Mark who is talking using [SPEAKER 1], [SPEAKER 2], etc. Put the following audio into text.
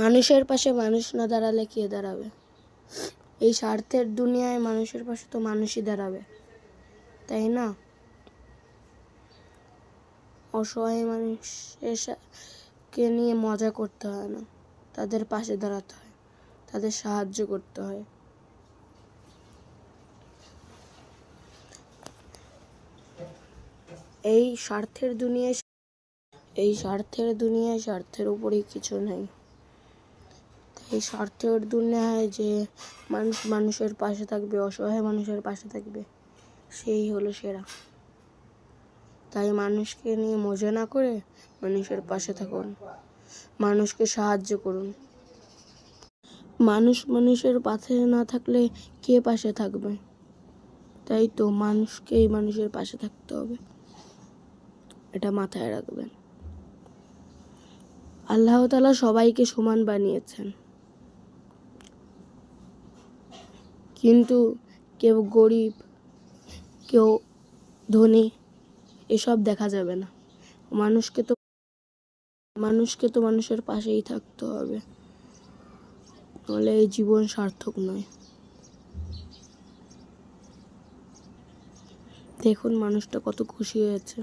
[SPEAKER 1] মানুষের পাশে মানুষ না দাঁড়ালে কে দাঁড়াবে? এই স্বার্থের দুনিয়ায় মানুষের পাশে তো মানুষই দাঁড়াবে, তাই না? অসহায় মানুষের কে নিয়ে মজা করতে হয় না। তাদের পাশে দাঁড়াতে হয়, তাদের সাহায্য করতে হয়। এই স্বার্থের দুনিয়ায়, এই স্বার্থের দুনিয়ায় স্বার্থের উপরেই কিছু নেই। তাই স্বার্থের দুনিয়ায় যে মানুষ মানুষের পাশে থাকবে, অসহায় মানুষের পাশে থাকবে, সেই হলো সেরা। তাই মানুষকে নিয়ে মজা না করে মানুষের পাশে থাকুন। মানুষকে সাহায্য করুন। মানুষ মানুষের পাশে না থাকলে কে পাশে থাকবে? তাই তো মানুষকেই মানুষের পাশে থাকতে হবে। এটা মাথায় রাখবেন। আল্লাহ তালা সবাইকে সমান বানিয়েছেন। কিন্তু কেউ গরিব, কেউ ধনী, এসব দেখা যাবে না। মানুষকে তো মানুষকে তো মানুষের পাশেই থাকতে হবে। নাহলে এই জীবন সার্থক নয়। দেখুন মানুষটা কত খুশি হয়েছে।